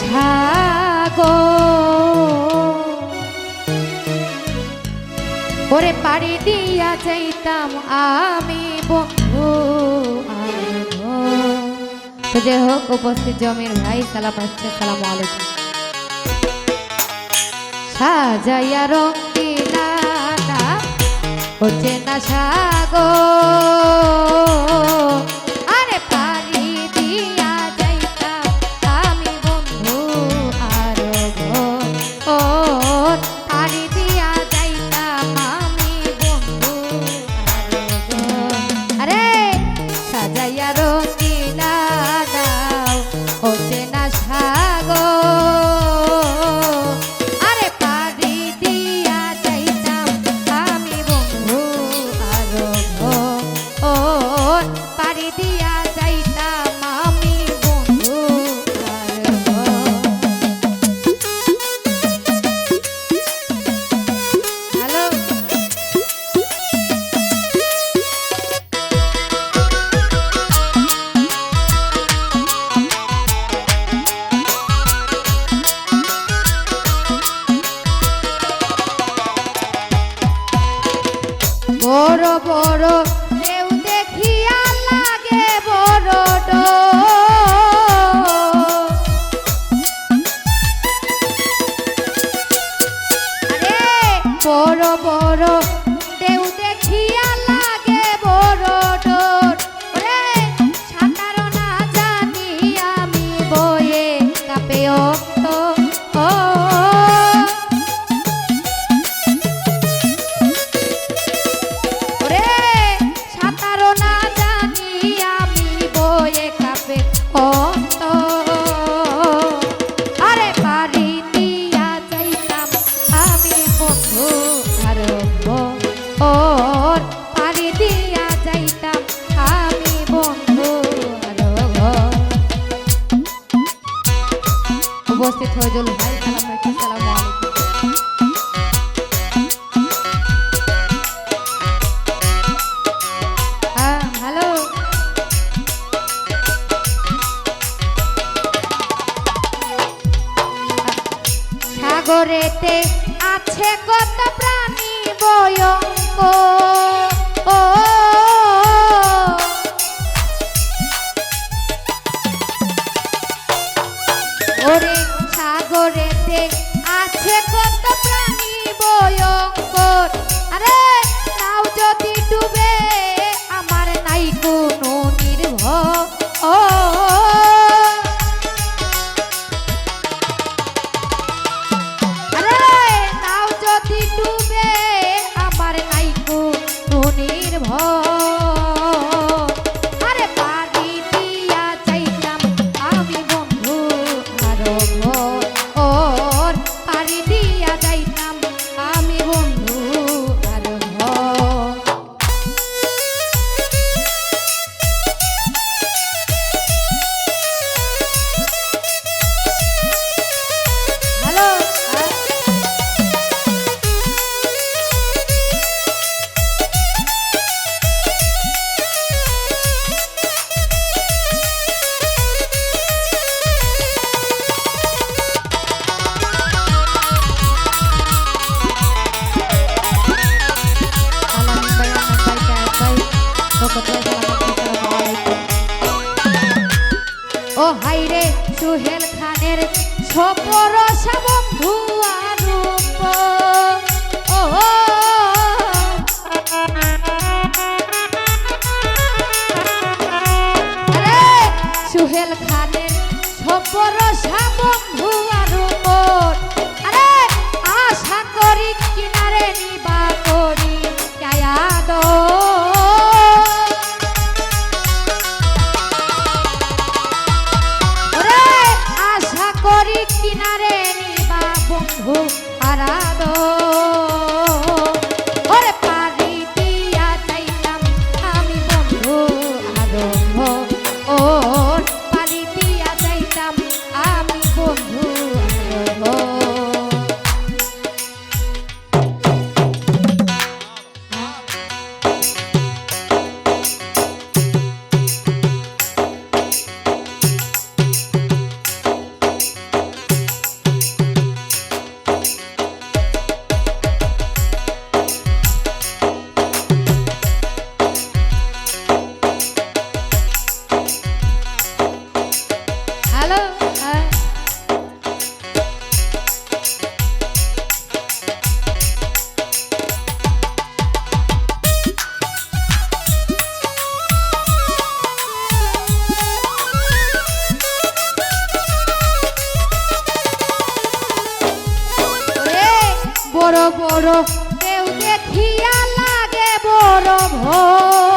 Sago ওরে পাড়ি দিয়া যাইতাম আমি বন্ধু তো যে হোক উপস্থিত জমির ভাই, সালাম আসছে, সালাম আলাইকুম। সাজাইয়া রং দিনা সাগর। বড় সাগরেতে আছে কত প্রাণী বয়ঙ্ক। ওরে সাগরেতে আছে কত প্রাণী বয়ঙ্ক। আরে দেখিয়া লাগে বড় ভয়